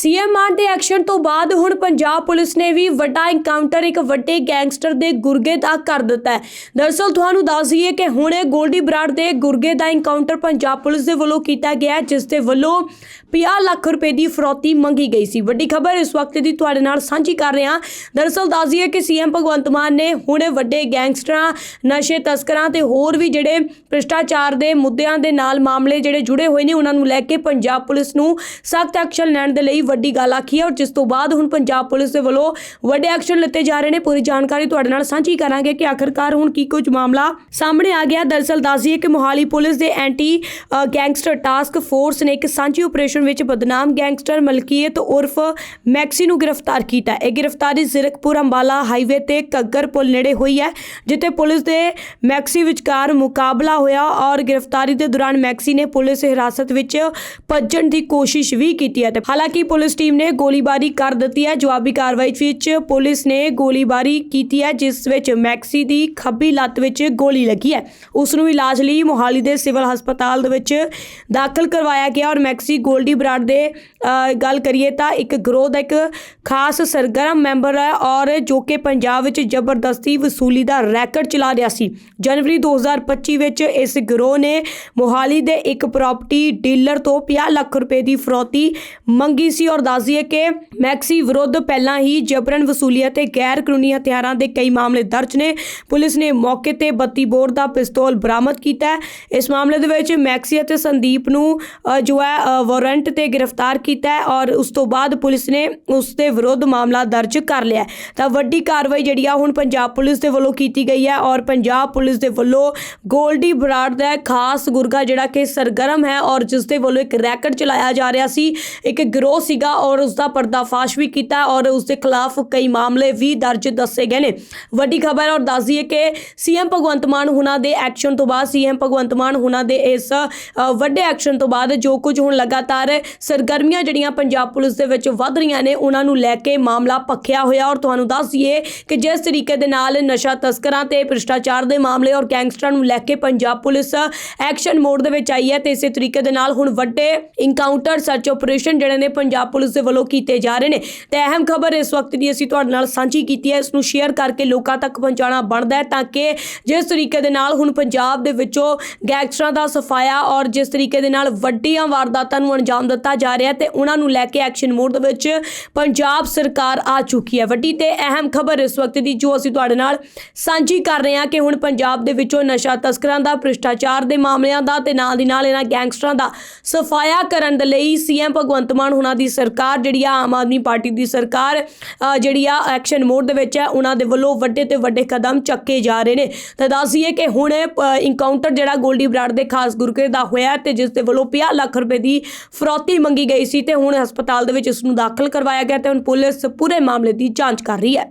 CM ਮਾਨ ਦੇ action ਤੋਂ ਬਾਅਦ ਹੁਣ ਪੰਜਾਬ ਪੁਲਿਸ ਨੇ ਵੀ ਵੱਡਾ ਐਨਕਾਊਂਟਰ ਇੱਕ ਵੱਡੇ ਗੈਂਗਸਟਰ ਦੇ ਗੁਰਗੇ ਦਾ ਕਰ ਦਿੱਤਾ ਹੈ। ਦਰਅਸਲ ਤੁਹਾਨੂੰ ਦੱਸ ਦਈਏ ਕਿ ਹੁਣੇ ਗੋਲਡੀ ਬਰਾੜ ਦੇ ਗੁਰਗੇ ਦਾ ਐਨਕਾਊਂਟਰ ਪੰਜਾਬ ਪੁਲਿਸ ਦੇ ਵੱਲੋਂ ਕੀਤਾ ਗਿਆ ਜਿਸ ਦੇ ਵੱਲੋਂ 50 ਲੱਖ ਰੁਪਏ ਦੀ ਫਰੋਤੀ ਮੰਗੀ ਗਈ ਸੀ। ਵੱਡੀ ਖਬਰ ਇਸ ਵਕਤ ਦੀ ਤੁਹਾਡੇ ਨਾਲ ਸਾਂਝੀ ਕਰ ਰਹੇ ਹਾਂ। ਦਰਅਸਲ ਦੱਸ ਦਈਏ ਕਿ ਸੀਐਮ ਭਗਵੰਤ ਮਾਨ ਨੇ ਹੁਣੇ ਵੱਡੇ ਗੈਂਗਸਟਰਾਂ ਨਸ਼ੇ ਤਸਕਰਾਂ ਤੇ ਹੋਰ ਵੀ ਜਿਹੜੇ ਭ੍ਰਿਸ਼ਟਾਚਾਰ ਦੇ ਮੁੱਦਿਆਂ ਦੇ ਨਾਲ ਮਾਮਲੇ ਜਿਹੜੇ ਜੁੜੇ ਹੋਏ ਨੇ, ਉਹਨਾਂ ਨੂੰ ਲੈ ਕੇ ਪੰਜਾਬ ਪੁਲਿਸ ਨੂੰ ਸਖਤ ਐਕਸ਼ਨ ਲੈਣ ਦੇ ਲਈ ਵੱਡੀ ਗੱਲ ਆਖੀ ਹੈ ਔਰ ਜਿਸ ਤੋਂ ਬਾਅਦ ਹੁਣ ਪੰਜਾਬ ਪੁਲਿਸ ਦੇ ਵੱਲੋਂ ਵੱਡੇ ਐਕਸ਼ਨ ਲਿੱਤੇ ਜਾ ਰਹੇ ਨੇ। ਪੂਰੀ ਜਾਣਕਾਰੀ ਤੁਹਾਡੇ ਨਾਲ ਸਾਂਝੀ ਕਰਾਂਗੇ ਕਿ ਆਖਰਕਾਰ ਹੁਣ ਕੀ ਕੁਝ ਮਾਮਲਾ ਸਾਹਮਣੇ ਆ ਗਿਆ। ਦਰਅਸਲ ਦੱਸ ਕਿ ਮੋਹਾਲੀ ਪੁਲਿਸ ਦੇ ਐਂਟੀ ਗੈਂਗਸਟਰ ਟਾਸਕ ਫੋਰਸ ਨੇ ਇੱਕ ਸਾਂਝੀ ਆਪਰੇਸ਼ਨ ਵਿੱਚ ਬਦਨਾਮ ਗੈਂਗਸਟਰ ਮਲਕੀਅਤ ਉਰਫ ਮੈਕਸੀ ਨੂੰ ਗ੍ਰਿਫਤਾਰ ਕੀਤਾ। ਇਹ ਗ੍ਰਿਫਤਾਰੀ ਜ਼ੀਰਕਪੁਰ ਅੰਬਾਲਾ ਹਾਈਵੇ ਤੇ ਕੱਗਰ ਪੁਲ ਨੇੜੇ ਹੋਈ ਹੈ, ਜਿੱਥੇ ਪੁਲਿਸ ਦੇ ਮੈਕਸੀ ਵਿਚਕਾਰ ਮੁਕਾਬਲਾ ਹੋਇਆ ਔਰ ਗ੍ਰਿਫਤਾਰੀ ਦੇ ਦੌਰਾਨ ਮੈਕਸੀ ਨੇ ਪੁਲਿਸ ਹਿਰਾਸਤ ਵਿੱਚ ਭੱਜਣ ਦੀ ਕੋਸ਼ਿਸ਼ ਵੀ ਕੀਤੀ ਹੈ ਹਾਲਾਂਕਿ ਪੁਲਿਸ ਟੀਮ ਨੇ ਗੋਲੀਬਾਰੀ ਕਰ ਦਿੱਤੀ ਹੈ। ਜਵਾਬੀ ਕਾਰਵਾਈ ਵਿੱਚ ਪੁਲਿਸ ਨੇ ਗੋਲੀਬਾਰੀ ਕੀਤੀ ਹੈ, ਜਿਸ ਵਿੱਚ ਮੈਕਸੀ ਦੀ ਖੱਬੀ ਲੱਤ ਵਿੱਚ ਗੋਲੀ ਲੱਗੀ ਹੈ। ਉਸ ਨੂੰ ਇਲਾਜ ਲਈ ਮੋਹਾਲੀ ਦੇ ਸਿਵਲ ਹਸਪਤਾਲ ਦੇ ਵਿੱਚ ਦਾਖਲ ਕਰਵਾਇਆ ਗਿਆ ਔਰ ਮੈਕਸੀ ਗੋਲਡੀ ਬਰਾੜ ਦੇ ਗੱਲ ਕਰੀਏ ਤਾਂ ਇੱਕ ਗਰੋਹ ਦਾ ਇੱਕ ਖਾਸ ਸਰਗਰਮ ਮੈਂਬਰ ਹੈ ਔਰ ਜੋ ਕਿ ਪੰਜਾਬ ਵਿੱਚ ਜ਼ਬਰਦਸਤੀ ਵਸੂਲੀ ਦਾ ਰੈਕਟ ਚਲਾ ਰਿਹਾ ਸੀ। ਜਨਵਰੀ 2025 ਵਿੱਚ ਇਸ ਗਰੋਹ ਨੇ ਮੋਹਾਲੀ ਦੇ ਇੱਕ ਪ੍ਰਾਪਰਟੀ ਡੀਲਰ ਤੋਂ 50 ਲੱਖ ਰੁਪਏ ਦੀ ਫਰੋਤੀ ਮੰਗੀ ਸੀ ਔਰ ਦੱਸ ਦਈਏ ਕਿ ਮੈਕਸੀ ਵਿਰੁੱਧ ਪਹਿਲਾਂ ਹੀ ਜਬਰਨ ਵਸੂਲੀ ਅਤੇ ਗੈਰ ਕਾਨੂੰਨੀ ਹਥਿਆਰਾਂ ਦੇ ਕਈ ਮਾਮਲੇ ਦਰਜ ਨੇ। ਪੁਲਿਸ ਨੇ ਮੌਕੇ ਤੇ 32 ਬੋਰ ਦਾ ਪਿਸਤੌਲ ਬਰਾਮਦ ਕੀਤਾ ਇਸ ਮਾਮਲੇ ਦੇ ਵਿੱਚ ਮੈਕਸੀ ਅਤੇ ਸੰਦੀਪ ਨੂੰ ਜੋ ਹੈ ਵਾਰੰਟ ਤੇ ਗ੍ਰਿਫਤਾਰ ਕੀਤਾ ਔਰ ਉਸ ਤੋਂ ਬਾਅਦ ਪੁਲਿਸ ਨੇ ਉਸ ਦੇ ਵਿਰੁੱਧ ਮਾਮਲਾ ਦਰਜ ਕਰ ਲਿਆ ਤਾਂ ਵੱਡੀ ਕਾਰਵਾਈ ਜਿਹੜੀ ਆ ਹੁਣ ਪੰਜਾਬ ਪੁਲਿਸ ਦੇ ਵੱਲੋਂ ਕੀਤੀ ਗਈ ਹੈ ਔਰ ਪੰਜਾਬ ਪੁਲਿਸ ਦੇ ਵੱਲੋਂ ਗੋਲਡੀ ਬਰਾੜ ਦਾ ਖਾਸ ਗੁਰਗਾ ਜਿਹੜਾ ਕਿ ਸਰਗਰਮ ਹੈ ਔਰ ਜਿਸ ਦੇ ਵੱਲੋਂ ਇੱਕ ਰੈਕਟ ਚਲਾਇਆ ਜਾ ਰਿਹਾ ਸੀ। ਇੱਕ ਗਿਰੋਹ ਸੀਗਾ ਔਰ ਉਸ ਦਾ ਪਰਦਾਫਾਸ਼ ਵੀ ਕੀਤਾ ਔਰ ਉਸ ਦੇ ਖਿਲਾਫ ਕਈ ਮਾਮਲੇ ਵੀ ਦਰਜ ਦੱਸੇ ਗਏ ਨੇ। ਵੱਡੀ ਖਬਰ ਔਰ ਦੱਸ ਦਈਏ ਕਿ ਸੀਐਮ ਭਗਵੰਤ ਮਾਨ ਹੁਣਾਂ ਦੇ ਐਕਸ਼ਨ ਤੋਂ ਬਾਅਦ, ਸੀਐਮ ਭਗਵੰਤ ਮਾਨ ਹੁਣਾਂ ਦੇ ਇਸ ਵੱਡੇ ਐਕਸ਼ਨ ਤੋਂ ਬਾਅਦ ਜੋ ਕੁਝ ਹੁਣ ਲਗਾਤਾਰ ਸਰਗਰਮੀਆਂ ਜਿਹੜੀਆਂ ਪੰਜਾਬ ਪੁਲਿਸ ਦੇ ਵਿੱਚ ਵੱਧ ਰਹੀਆਂ ਨੇ, ਉਹਨਾਂ ਨੂੰ ਲੈ ਕੇ ਮਾਮਲਾ ਪੱਖਿਆ ਹੋਇਆ। ਔਰ ਤੁਹਾਨੂੰ ਦੱਸ ਦਈਏ ਕਿ ਜਿਸ ਤਰੀਕੇ ਦੇ ਨਾਲ ਨਸ਼ਾ ਤਸਕਰਾਂ ਤੇ ਭ੍ਰਿਸ਼ਟਾਚਾਰ ਦੇ ਮਾਮਲੇ ਔਰ ਗੈਂਗਸਟਰਾਂ ਨੂੰ ਲੈ ਕੇ ਪੰਜਾਬ ਪੁਲਿਸ ਐਕਸ਼ਨ ਮੋਡ ਦੇ ਵਿੱਚ ਆਈ ਹੈ ਤੇ ਇਸੇ ਤਰੀਕੇ ਦੇ ਨਾਲ ਹੁਣ ਵੱਡੇ ਇਨਕਾਊਂਟਰ ਸਰਚ ਆਪਰੇਸ਼ਨ ਜਿਹੜੇ ਨੇ ਪੰਜਾਬ ਪੁਲਿਸ ਦੇ ਵੱਲੋਂ ਕੀਤੇ ਜਾ ਰਹੇ ਨੇ। ਤੇ ਅਹਿਮ ਖਬਰ ਇਸ ਵਕਤ ਦੀ ਅਸੀਂ ਤੁਹਾਡੇ ਨਾਲ ਸਾਂਝੀ ਕੀਤੀ ਹੈ। ਇਸ ਨੂੰ ਸ਼ੇਅਰ ਕਰਕੇ ਲੋਕਾਂ ਤੱਕ ਪਹੁੰਚਾਉਣਾ ਬਣਦਾ ਹੈ ਤਾਂ ਕਿ ਜਿਸ ਤਰੀਕੇ ਦੇ ਨਾਲ ਹੁਣ ਪੰਜਾਬ ਦੇ ਵਿੱਚੋਂ ਗੈਂਗਸਟਰਾਂ ਦਾ ਸਫਾਇਆ ਔਰ ਜਿਸ ਤਰੀਕੇ ਦੇ ਨਾਲ ਵੱਡੀਆਂ ਵਾਰਦਾਤਾਂ ਨੂੰ ਅੰਜਾਮ ਦਿੱਤਾ ਜਾ ਰਿਹਾ ਤੇ ਉਹਨਾਂ ਨੂੰ ਲੈ ਕੇ ਐਕਸ਼ਨ ਮੋਡ ਦੇ ਵਿੱਚ ਪੰਜਾਬ ਸਰਕਾਰ ਆ ਚੁੱਕੀ ਹੈ। ਵੱਡੀ ਤੇ ਅਹਿਮ ਖਬਰ ਇਸ ਵਕਤ ਦੀ ਜੋ ਅਸੀਂ ਤੁਹਾਡੇ ਨਾਲ ਸਾਂਝੀ ਕਰ ਰਹੇ ਹਾਂ ਕਿ ਹੁਣ ਪੰਜਾਬ ਦੇ ਵਿੱਚੋਂ ਨਸ਼ਾ ਤਸਕਰਾਂ ਦਾ, ਭ੍ਰਿਸ਼ਟਾਚਾਰ ਦੇ ਮਾਮਲਿਆਂ ਦਾ ਤੇ ਨਾਲ ਦੀ ਨਾਲ ਇਹਨਾਂ ਗੈਂਗਸਟਰਾਂ ਦਾ ਸਫਾਇਆ ਕਰਨ ਦੇ ਲਈ ਸੀਐਮ ਭਗਵੰਤ ਮਾਨ ਹੁਣਾਂ ਦੀ ਸਰਕਾਰ ਜਿਹੜੀ ਆ ਆਮ ਆਦਮੀ ਪਾਰਟੀ ਦੀ ਸਰਕਾਰ ਜਿਹੜੀ ਆ ਐਕਸ਼ਨ ਮੋਡ ਦੇ ਵਿੱਚ ਹੈ, ਉਹਨਾਂ ਦੇ ਵੱਲੋਂ ਵੱਡੇ ਤੇ ਵੱਡੇ ਕਦਮ ਚੱਕੇ ਜਾ ਰਹੇ ਨੇ। ਤਾਂ ਦੱਸ ਕਿ ਹੁਣ ਇਨਕਾਊਂਟਰ ਜਿਹੜਾ ਗੋਲਡੀ ਬਰਾੜ ਦੇ ਖਾਸ ਗੁਰਕੇ ਦਾ ਹੋਇਆ ਤੇ ਜਿਸ ਦੇ ਵੱਲੋਂ 50 ਲੱਖ ਰੁਪਏ ਦੀ ਫਰੋਤੀ ਮੰਗੀ ਗਈ ਸੀ ਤੇ ਹੁਣ ਹਸਪਤਾਲ ਦੇ ਵਿੱਚ ਇਸ ਨੂੰ ਦਾਖਲ ਕਰਵਾਇਆ ਗਿਆ ਤੇ ਹੁਣ ਪੁਲਿਸ ਪੂਰੇ ਮਾਮਲੇ ਦੀ ਜਾਂਚ ਕਰ ਰਹੀ ਹੈ।